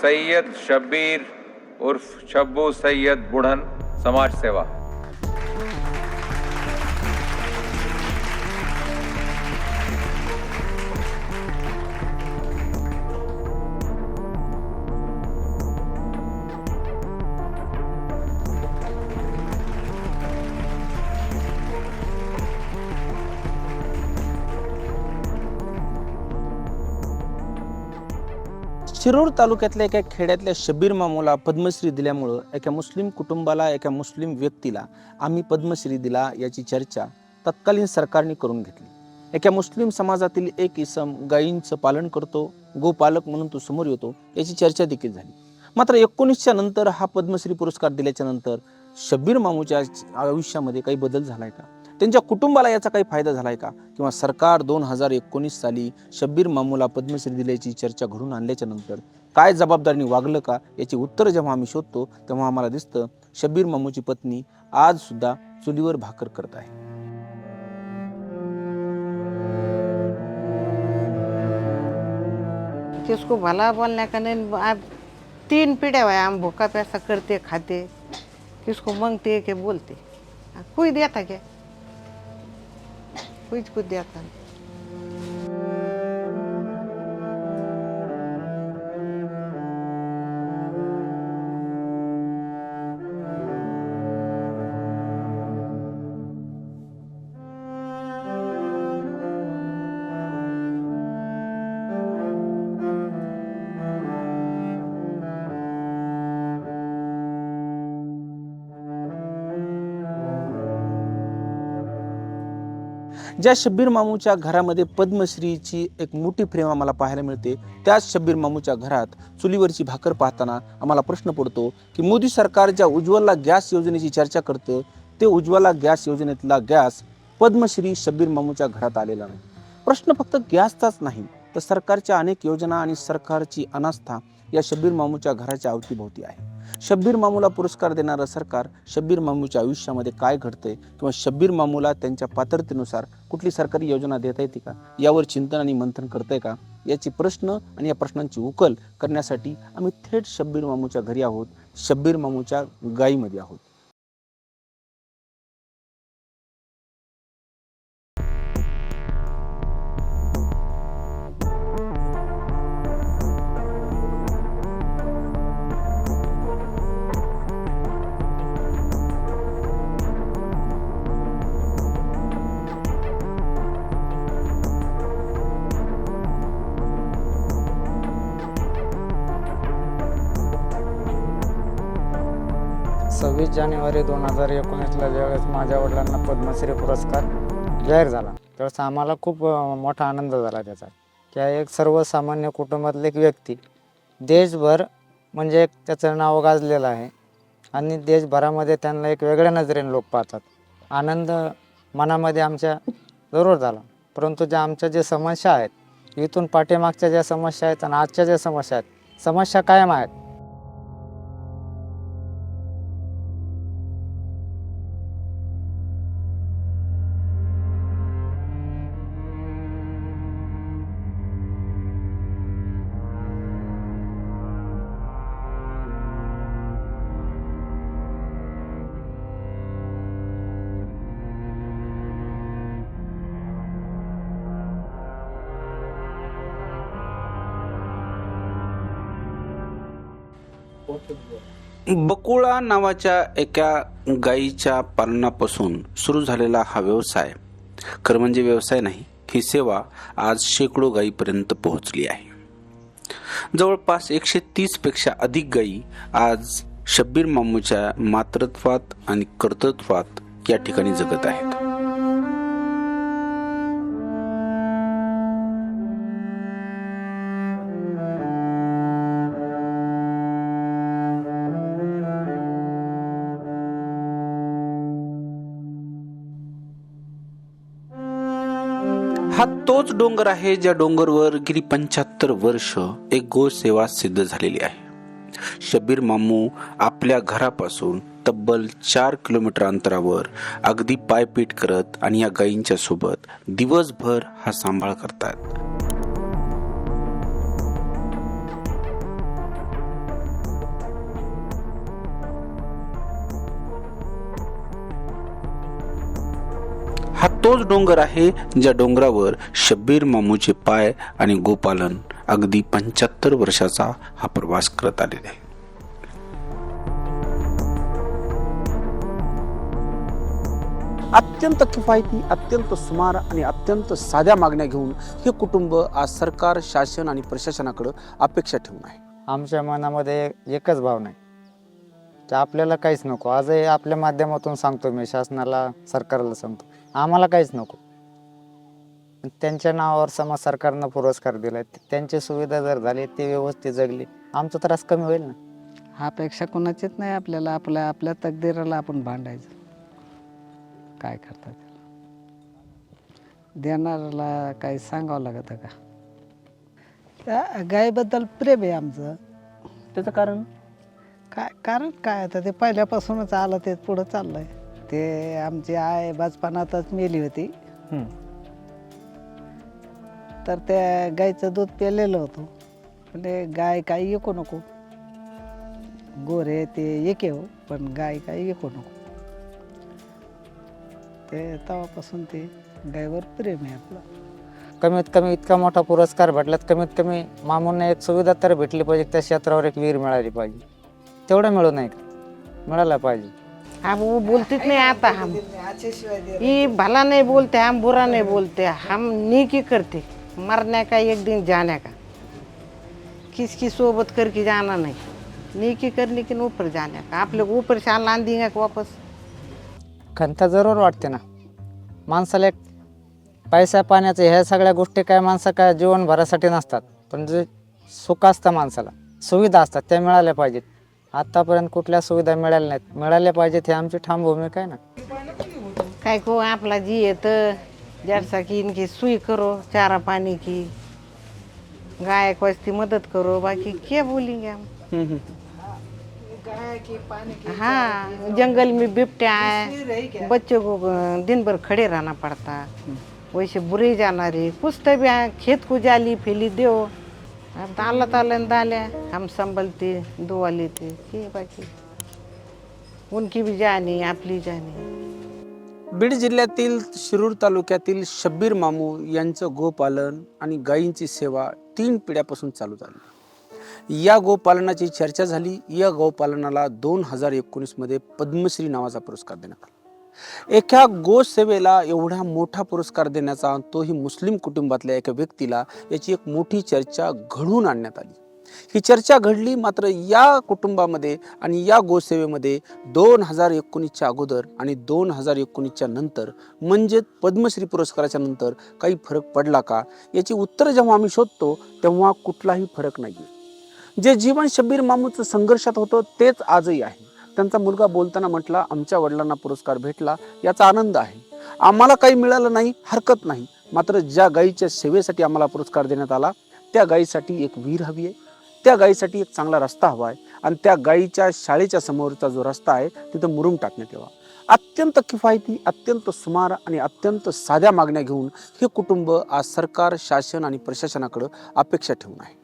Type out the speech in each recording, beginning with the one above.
सय्यद शब्बीर उर्फ शब्बू सय्यद बुढ़न समाज सेवा। शिरूर तालुक्यातल्या एका खेड्यातल्या शबीर मामूला पद्मश्री दिल्यामुळं एका मुस्लिम कुटुंबाला एका मुस्लिम व्यक्तीला आम्ही पद्मश्री दिला याची चर्चा तत्कालीन सरकारने करून घेतली. एका मुस्लिम समाजातील एक इसम गायींचं पालन करतो गोपालक म्हणून तो समोर येतो याची चर्चा देखील झाली. मात्र एकोणीसच्या नंतर हा पद्मश्री पुरस्कार दिल्याच्या नंतर शब्बीर मामूच्या आयुष्यामध्ये काही बदल झालाय का? त्यांच्या कुटुंबाला याचा काही फायदा झालाय का? किंवा सरकार दोन हजार एकोणीस साली शब्बीर मामूला पद्मश्री दिल्याची चर्चा घडून आणल्याच्या नंतर काय जबाबदारीने वागलं का? याची उत्तरं जेव्हा आम्ही शोधतो तेव्हा आम्हाला दिसतं शब्बीर मामूची पत्नी आज सुद्धा चुलीवर भाकर करत आहे. किसको भला बोलने का नहीं आप तीन पीढ़े हुए हम भूखा पैसा करते खाते। किसको मांगते के बोलते। हाँ, कोई देता क्या? कोई कुछ देता नहीं ज्या शब्बीर मामूच्या घरामध्ये पद्मश्रीची एक मोठी फ्रेम आम्हाला पाहायला मिळते त्याच शब्बीर मामूच्या घरात चुलीवरची भाकर पाहताना आम्हाला प्रश्न पडतो की मोदी सरकार ज्या उज्ज्वला गॅस योजनेची चर्चा करतं ते उज्ज्वला गॅस योजनेतला गॅस पद्मश्री शब्बीर मामूच्या घरात आलेला नाही. प्रश्न फक्त गॅसचाच नाही तर सरकारच्या अनेक योजना आणि सरकारची अनास्था या शब्बीर मामूच्या घराच्या अवतीभोवती आहे. शब्बीर मामूला पुरस्कार देणारं सरकार शब्बीर मामूच्या आयुष्यामध्ये काय घडतंय किंवा शब्बीर मामूला त्यांच्या पात्रतेनुसार कुठली सरकारी योजना देता येते का? यावर चिंतन आणि मंथन करतंय का? याची प्रश्न आणि या प्रश्नांची उकल करण्यासाठी आम्ही थेट शब्बीर मामूच्या घरी आहोत शब्बीर मामूच्या गाईमध्ये आहोत. वीस जानेवारी दोन हजार एकोणीसला ज्यावेळेस माझ्या वडिलांना पद्मश्री पुरस्कार जाहीर झाला त्यावेळेस आम्हाला खूप मोठा आनंद झाला त्याचा. की एक सर्वसामान्य कुटुंबातली एक व्यक्ती देशभर म्हणजे एक त्याचं नाव गाजलेलं आहे आणि देशभरामध्ये त्यांना एक वेगळ्या नजरेने लोक पाहतात. आनंद मनामध्ये आमच्या जरूर झाला परंतु ज्या आमच्या ज्या समस्या आहेत इथून पाठीमागच्या ज्या समस्या आहेत आणि आजच्या ज्या समस्या आहेत समस्या कायम आहेत बकुळा नावाच्या एका गायीच्या पालनापासून सुरू झालेला हा व्यवसाय. खरं म्हणजे व्यवसाय नाही ही सेवा आज शेकडो गायीपर्यंत पोहोचली आहे. जवळपास एकशे तीसपेक्षा अधिक गायी आज शब्बीर मामूच्या मातृत्वात आणि कर्तृत्वात या ठिकाणी जगत आहेत. हा तोच डोंगर आहे ज्या डोंगरवर गेली पंच्याहत्तर वर्ष एक गोसेवा सिद्ध झालेली आहे. शबीर मामू आपल्या घरापासून तब्बल चार किलोमीटर अंतरावर अगदी पायपीट करत आणि या गायींच्या सोबत दिवसभर हा सांभाळ करतात. तोच डोंगर आहे ज्या डोंगरावर शब्बीर मामूचे पाय आणि गोपालन अगदी पंच्याहत्तर वर्षाचा हा प्रवास करत आलेला. आहे अत्यंत किफायती अत्यंत सुमार आणि अत्यंत साध्या मागण्या घेऊन हे कुटुंब आज सरकार शासन आणि प्रशासनाकडे अपेक्षा ठेवून आहे. आमच्या मनामध्ये एकच भावना आहे की आपल्याला काहीच नको. आजही आपल्या माध्यमातून सांगतो मी शासनाला सरकारला सांगतो. आम्हाला काहीच नको. त्यांच्या नावावर समाज सरकारनं पुरस्कार दिला त्यांची सुविधा जर झाली ते व्यवस्थित जगली आमचा त्रास कमी होईल ना? अपेक्षा कोणाचीच नाही आपल्याला. आपल्या आपल्या तकदीराला आपण भांडायचं. काय करतात देणाऱ्याला काही सांगावं लागतं का? त्या गायीबद्दल प्रेम आहे आमचं. त्याचं कारण? काय कारण काय? आता ते पहिल्यापासूनच आलं ते पुढं चाललंय. ते आमची आय बाजपानातच मेली होती. तर त्या गाईचं दूध पेलेलं होतं. म्हणजे गाय काही ऐकू नको. गोरे ते एके हो पण गाय काही ऐकू नको. ते तेव्हापासून ते गायीवर प्रेम आहे आपलं. कमीत कमी इतका मोठा पुरस्कार भेटलात कमीत कमी मामूंना एक सुविधा तर भेटली पाहिजे त्या क्षेत्रावर एक विहीर मिळाली पाहिजे. तेवढं मिळू नाही का? मिळायला पाहिजे. अब वो बोलते नहीं आता हम. ये भला नहीं बोलते हम बुरा नहीं बोलते हम नेकी करते. मरने का एक दिन जाने का? किसकी सोबत करके जाना नहीं. नेकी करने के ऊपर जाने का? आप लोग ऊपर से लान देंगे का वापस? खंत जरूर वाटते ना. माणसाला एक पैसा पाण्याचं ह्या सगळ्या गोष्टी काय माणसं काय जीवनभरासाठी नसतात. पण जे सुख असतं माणसाला सुविधा असतात त्या मिळाल्या पाहिजेत. आतापर्यंत कुठल्या सुविधा मिळाल्या नाहीत. मिळाल्या पाहिजेत हे आमची ठाम भूमिका आहे ना. काय को आपला जी है तो जैसा कि इनकी सुई करो चारा पानी की. गाय को इसकी मदद करो बाकी क्या बोलेंगे हम. हाँ जंगल में बिपट्या है बच्चों को अ, दिन भर खड़े रहना पड़ता वैसे बुरे जाना रे कुछ तो भी है, खेत को जाली फैली दो अब तो अल्लाह ताला हम संभलते दुआ लेते। की बाकी। उनकी भी जानी आपली जानी। बीड जिल्ह्यातील शिरूर तालुक्यातील शब्बीर मामू यांचं गोपालन आणि गायींची सेवा तीन पिढ्यापासून चालू झाली. या गोपालनाची चर्चा झाली. या गोपालनाला दोन हजार एकोणीसमध्ये पद्मश्री नावाचा पुरस्कार देण्यात आला. एका गोसेवेला एवढा मोठा पुरस्कार देण्याचा तोही मुस्लिम कुटुंबातल्या एका व्यक्तीला याची एक मोठी चर्चा घडवून आणण्यात आली. ही चर्चा घडली मात्र या कुटुंबामध्ये आणि या गोसेवेमध्ये दोन हजार एकोणीसच्या अगोदर आणि दोन हजार एकोणीसच्या नंतर म्हणजे पद्मश्री पुरस्काराच्या नंतर काही फरक पडला का? याची उत्तरं जेव्हा आम्ही शोधतो तेव्हा कुठलाही फरक नाही जे जीवन शब्बीर मामूचं संघर्षात होतं तेच आजही आहे. त्यांचा मुलगा बोलताना म्हटला आमच्या वडिलांना पुरस्कार भेटला याचा आनंद आहे. आम्हाला काही मिळालं नाही हरकत नाही. मात्र ज्या गायीच्या सेवेसाठी आम्हाला पुरस्कार देण्यात आला त्या गायीसाठी एक विहीर हवी आहे. त्या गायीसाठी एक चांगला रस्ता हवा आहे. आणि त्या गायीच्या शाळेच्या समोरचा जो रस्ता आहे तिथं मुरुम टाकण्यात यावा. अत्यंत किफायती अत्यंत सुमार आणि अत्यंत साध्या मागण्या घेऊन हे कुटुंब आज सरकार शासन आणि प्रशासनाकडं अपेक्षा ठेवून आहे.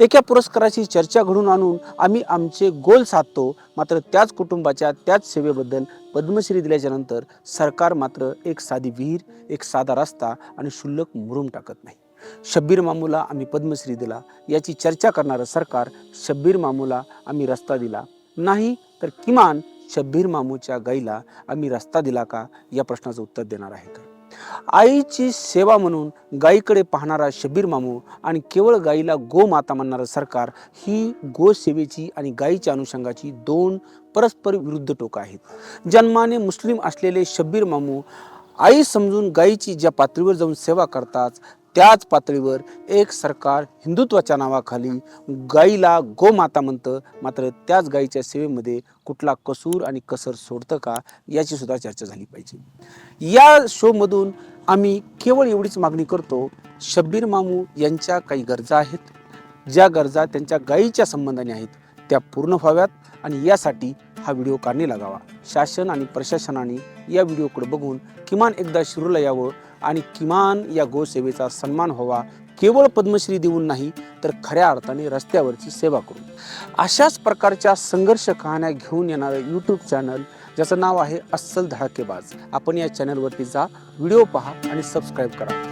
एका पुरस्काराची चर्चा घडून आणून आम्ही आमचे गोल साधतो. मात्र त्याच कुटुंबाच्या त्याच सेवेबद्दल पद्मश्री दिल्याच्या नंतर सरकार मात्र एक साधी विहीर एक साधा रस्ता आणि शुल्लक मुरूम टाकत नाही. शब्बीर मामूला आम्ही पद्मश्री दिला. याची चर्चा करणारं सरकार शब्बीर मामूला आम्ही रस्ता दिला. नाही तर किमान शब्बीर मामूच्या गाईला आम्ही रस्ता दिला का? या प्रश्नाचं उत्तर देणार आहे. का आईची सेवा म्हणून गायीकडे पाहणारा शब्बीर मामू आणि केवळ गायीला गोमाता म्हणणारं सरकार ही गोसेवेची आणि गायीच्या अनुषंगाची दोन परस्पर विरुद्ध टोकं आहेत. जन्माने मुस्लिम असलेले शब्बीर मामू आई समजून गायीची ज्या पातळीवर जाऊन सेवा करतात त्याच पातळीवर एक सरकार हिंदुत्वाच्या नावाखाली गाईला गोमाता म्हणतं. मात्र त्याच गाईच्या सेवेमध्ये कुठला कसूर आणि कसर सोडतं का याची सुद्धा चर्चा झाली पाहिजे. या शोमधून आम्ही केवळ एवढीच मागणी करतो शब्बीर मामू यांच्या काही गरजा आहेत. ज्या गरजा त्यांच्या गायीच्या संबंधाने आहेत त्या पूर्ण व्हाव्यात आणि यासाठी हा व्हिडिओ काढणी लागावा. शासन आणि प्रशासनाने या व्हिडिओकडे बघून किमान एकदा शिरूला यावं आणि किमान या गोसेवेचा सन्मान व्हावा केवळ पद्मश्री देऊन नाही तर खऱ्या अर्थाने रस्त्यावरची सेवा करू. अशाच प्रकारच्या संघर्ष कहाण्या घेऊन येणारं यूट्यूब चॅनल ज्याचं नाव आहे अस्सल धडाकेबाज. आपण या चॅनलवरती जा व्हिडिओ पहा आणि सबस्क्राईब करा.